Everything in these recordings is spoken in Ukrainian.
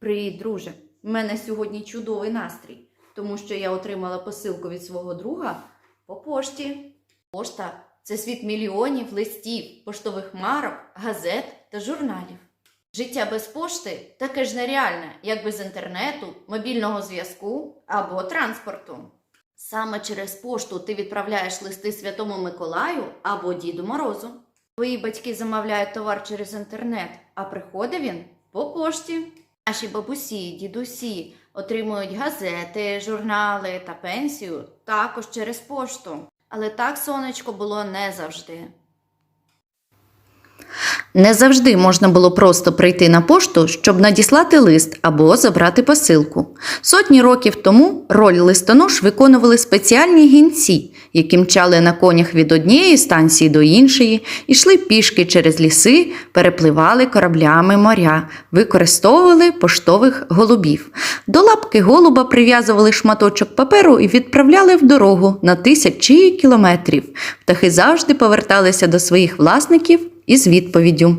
Привіт, друже! У мене сьогодні чудовий настрій, тому що я отримала посилку від свого друга по пошті. Пошта це світ мільйонів листів, поштових марок, газет та журналів. Життя без пошти таке ж нереальне, як без інтернету, мобільного зв'язку або транспорту. Саме через пошту ти відправляєш листи Святому Миколаю або Діду Морозу. Твої батьки замовляють товар через інтернет, а приходить він по пошті. Наші бабусі, дідусі отримують газети, журнали та пенсію також через пошту. Але так, сонечко, було не завжди. Не завжди можна було просто прийти на пошту, щоб надіслати лист або забрати посилку. Сотні років тому роль листонош виконували спеціальні гінці, які мчали на конях від однієї станції до іншої, йшли пішки через ліси, перепливали кораблями моря, використовували поштових голубів. До лапки голуба прив'язували шматочок паперу і відправляли в дорогу на тисячі кілометрів. Птахи завжди поверталися до своїх власників із відповіддю.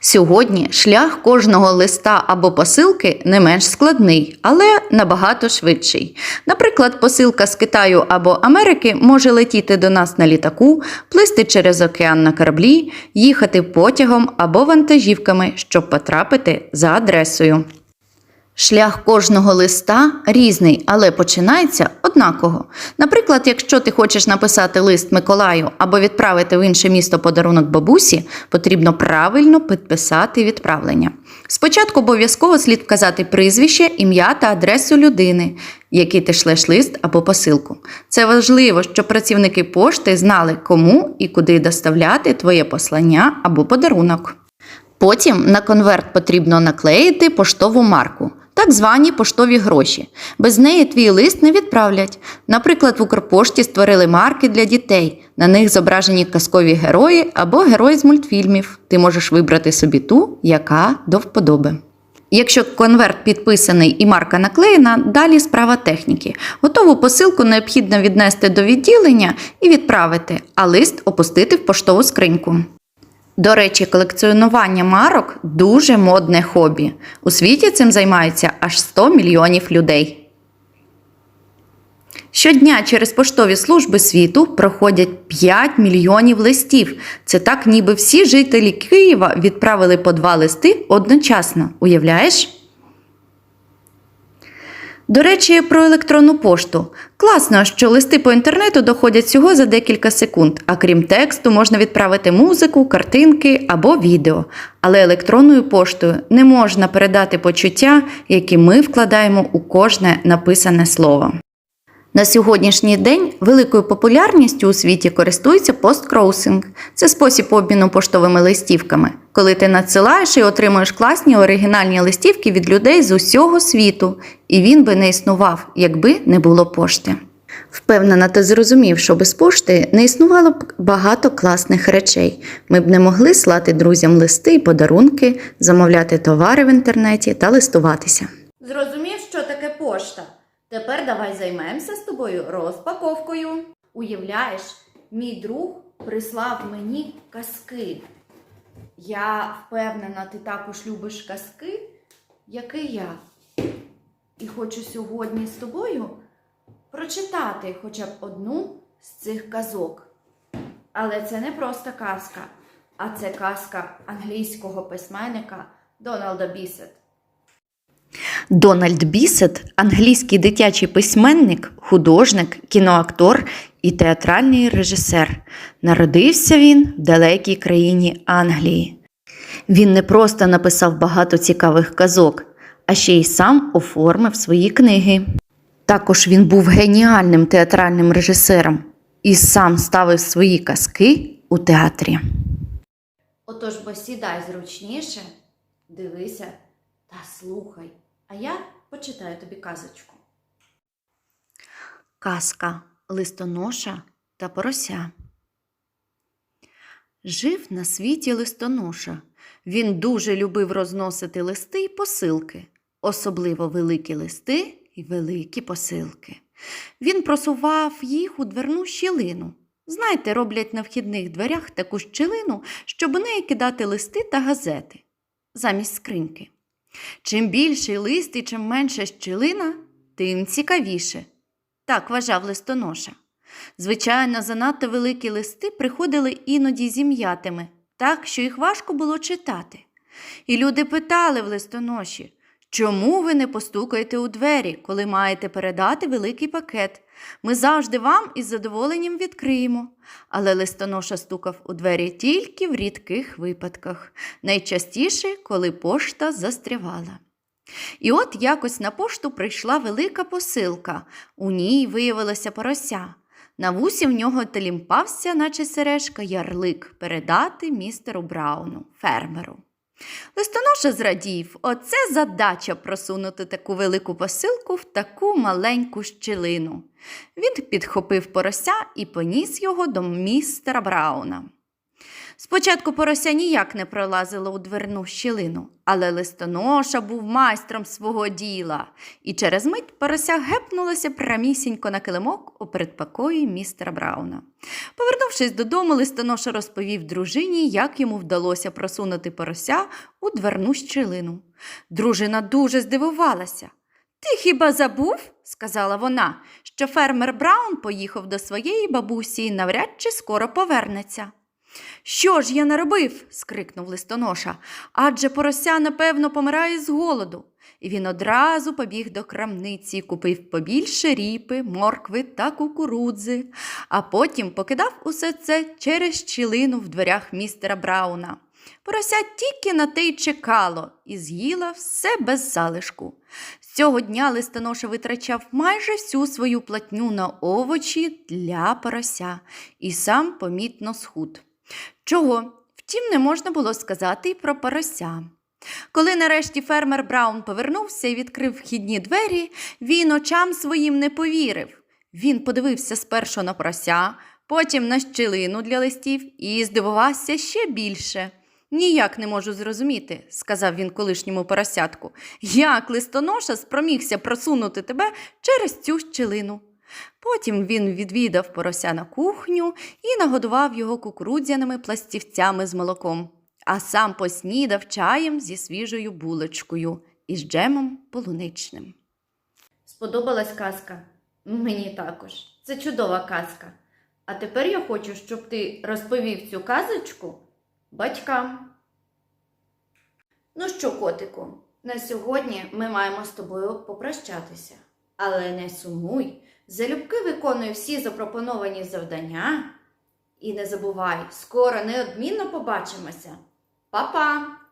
Сьогодні шлях кожного листа або посилки не менш складний, але набагато швидший. Наприклад, посилка з Китаю або Америки може летіти до нас на літаку, плисти через океан на кораблі, їхати потягом або вантажівками, щоб потрапити за адресою. Шлях кожного листа різний, але починається однаково. Наприклад, якщо ти хочеш написати лист Миколаю або відправити в інше місто подарунок бабусі, потрібно правильно підписати відправлення. Спочатку обов'язково слід вказати прізвище, ім'я та адресу людини, якій ти шлеш лист або посилку. Це важливо, щоб працівники пошти знали, кому і куди доставляти твоє послання або подарунок. Потім на конверт потрібно наклеїти поштову марку, так звані поштові гроші. Без неї твій лист не відправлять. Наприклад, в Укрпошті створили марки для дітей. На них зображені казкові герої або герої з мультфільмів. Ти можеш вибрати собі ту, яка до вподоби. Якщо конверт підписаний і марка наклеєна, далі справа техніки. Готову посилку необхідно віднести до відділення і відправити, а лист опустити в поштову скриньку. До речі, колекціонування марок дуже модне хобі. У світі цим займаються аж 100 мільйонів людей. Щодня через поштові служби світу проходять 5 мільйонів листів. Це так, ніби всі жителі Києва відправили по два листи одночасно. Уявляєш? До речі, про електронну пошту. Класно, що листи по інтернету доходять всього за декілька секунд, а крім тексту, можна відправити музику, картинки або відео. Але електронною поштою не можна передати почуття, які ми вкладаємо у кожне написане слово. На сьогоднішній день великою популярністю у світі користується посткроусинг. Це спосіб обміну поштовими листівками, коли ти надсилаєш і отримуєш класні оригінальні листівки від людей з усього світу, і він би не існував, якби не було пошти. Впевнена, ти зрозумів, що без пошти не існувало б багато класних речей. Ми б не могли слати друзям листи і подарунки, замовляти товари в інтернеті та листуватися. Зрозумів, що таке пошта. Тепер давай займемося з тобою розпаковкою. Уявляєш, мій друг прислав мені казки. Я впевнена, ти також любиш казки, як і я. І хочу сьогодні з тобою прочитати хоча б одну з цих казок. Але це не просто казка, а це казка англійського письменника Дональда Бісет. Дональд Бісет англійський дитячий письменник, художник, кіноактор і театральний режисер. Народився він в далекій країні Англії. Він не просто написав багато цікавих казок, а ще й сам оформив свої книги. Також він був геніальним театральним режисером і сам ставив свої казки у театрі. Отож бо сідай зручніше, дивися та слухай, а я почитаю тобі казочку. Казка листоноша та порося. Жив на світі листоноша. Він дуже любив розносити листи і посилки, особливо великі листи і великі посилки. Він просував їх у дверну щілину. Знаєте, роблять на вхідних дверях таку щілину, щоб у неї кидати листи та газети замість скриньки. Чим більший лист і чим менша щілина, тим цікавіше. Так вважав листоноша. Звичайно, занадто великі листи приходили іноді зім'ятими, так, що їх важко було читати. І люди питали в листоноші, чому ви не постукаєте у двері, коли маєте передати великий пакет? Ми завжди вам із задоволенням відкриємо. Але листоноша стукав у двері тільки в рідких випадках, найчастіше, коли пошта застрявала. І от якось на пошту прийшла велика посилка. У ній виявилося порося. На вусі в нього телімпався, наче сережка, ярлик передати містеру Брауну, фермеру. Листоноша зрадів, оце задача просунути таку велику посилку в таку маленьку щілину. Він підхопив порося і поніс його до містера Брауна. Спочатку порося ніяк не пролазило у дверну щілину, але листоноша був майстром свого діла, і через мить порося гепнулося прямісінько на килимок у передпокої містера Брауна. Повернувшись додому, листоноша розповів дружині, як йому вдалося просунути порося у дверну щілину. Дружина дуже здивувалася. Ти хіба забув, сказала вона, що фермер Браун поїхав до своєї бабусі і навряд чи скоро повернеться. Що ж я наробив? скрикнув листоноша. Адже порося, напевно, помирає з голоду. І він одразу побіг до крамниці, купив побільше ріпи, моркви та кукурудзи, а потім покидав усе це через щілину в дверях містера Брауна. Порося тільки на те й чекало і з'їла все без залишку. З цього дня листоноша витрачав майже всю свою платню на овочі для порося і сам помітно схуд. Чого? Втім, не можна було сказати й про порося. Коли нарешті фермер Браун повернувся і відкрив вхідні двері, він очам своїм не повірив. Він подивився спершу на порося, потім на щілину для листів і здивувався ще більше. Ніяк не можу зрозуміти, сказав він колишньому поросятку, як листоноша спромігся просунути тебе через цю щілину. Потім він відвідав порося на кухню і нагодував його кукурудзяними пластівцями з молоком, а сам поснідав чаєм зі свіжою булочкою і з джемом полуничним. Сподобалась казка? Мені також. Це чудова казка. А тепер я хочу, щоб ти розповів цю казочку батькам. Ну що, котику, на сьогодні ми маємо з тобою попрощатися. Але не сумуй, залюбки виконуй всі запропоновані завдання. І не забувай, скоро неодмінно побачимося. Па-па!